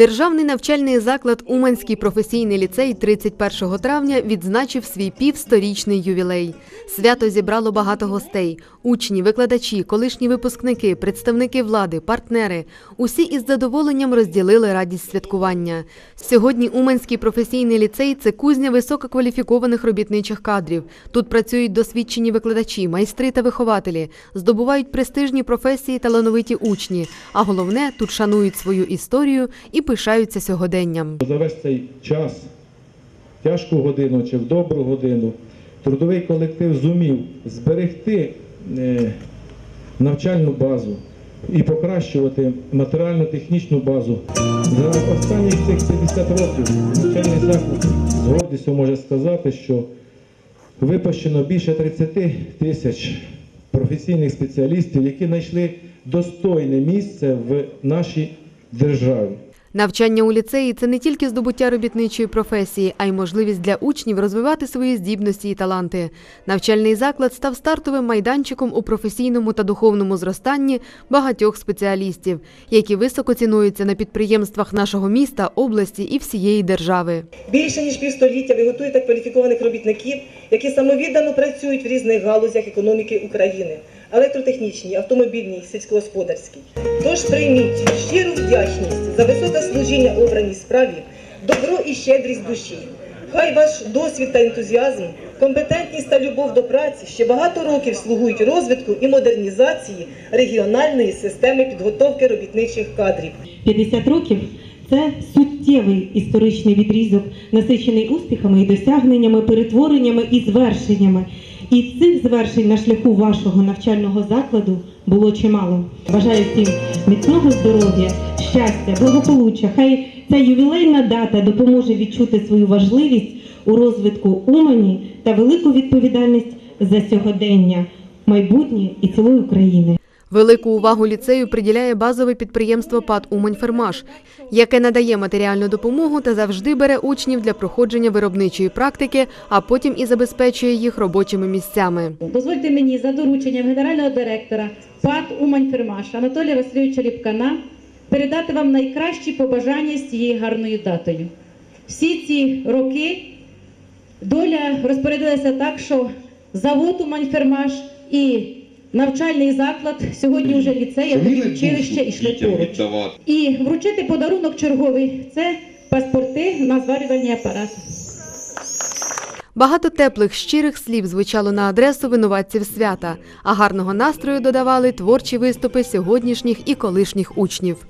Державний навчальний заклад Уманський професійний ліцей 31 травня відзначив свій півсторічний ювілей. Свято зібрало багато гостей: учні, викладачі, колишні випускники, представники влади, партнери. Усі із задоволенням розділили радість святкування. Сьогодні Уманський професійний ліцей це кузня висококваліфікованих робітничих кадрів. Тут працюють досвідчені викладачі, майстри та вихователі, здобувають престижні професії талановиті учні. А головне, тут шанують свою історію і пишаються сьогоденням. За весь цей час, тяжку годину чи в добру годину, трудовий колектив зумів зберегти е, навчальну базу і покращувати матеріально-технічну базу. За останні цих 50 років навчальний заклад з гордістю може сказати, що випущено більше 30 тисяч професійних спеціалістів, які знайшли достойне місце в нашій державі. Навчання у ліцеї це не тільки здобуття робітничої професії, а й можливість для учнів розвивати свої здібності і таланти. Навчальний заклад став стартовим майданчиком у професійному та духовному зростанні багатьох спеціалістів, які високо цінуються на підприємствах нашого міста, області і всієї держави. Більше ніж півстоліття ви готуєте кваліфікованих робітників, які самовіддано працюють в різних галузях економіки України електротехнічній, автомобільній, сільськогосподарській. Тож прийміть щиру вдячність за високе служіння обраній справі, добро і щедрість душі. Хай ваш досвід та ентузіазм, компетентність та любов до праці ще багато років слугують розвитку і модернізації регіональної системи підготовки робітничих кадрів. 50 років це суттєвий історичний відрізок, насичений успіхами і досягненнями, перетвореннями і звершеннями. І цих звершень на шляху вашого навчального закладу було чимало. Бажаю всім міцного здоров'я, щастя, благополуччя. Хай ця ювілейна дата допоможе відчути свою важливість у розвитку Умані та велику відповідальність за сьогодення, майбутнє і цілої України. Велику увагу ліцею приділяє базове підприємство ПАД «Уманьфермаш», яке надає матеріальну допомогу та завжди бере учнів для проходження виробничої практики, а потім і забезпечує їх робочими місцями. Дозвольте мені за дорученням генерального директора ПАД «Уманьфермаш» Анатолія Васильовича Ліпкана передати вам найкращі побажання з цією гарною датою. Всі ці роки доля розпорядилася так, що завод «Уманьфермаш» і навчальний заклад, сьогодні вже ліцей, а тоді училище йшли поруч. І вручити подарунок черговий – це паспорти на зварювальний апарат. Багато теплих, щирих слів звучало на адресу винуватців свята, а гарного настрою додавали творчі виступи сьогоднішніх і колишніх учнів.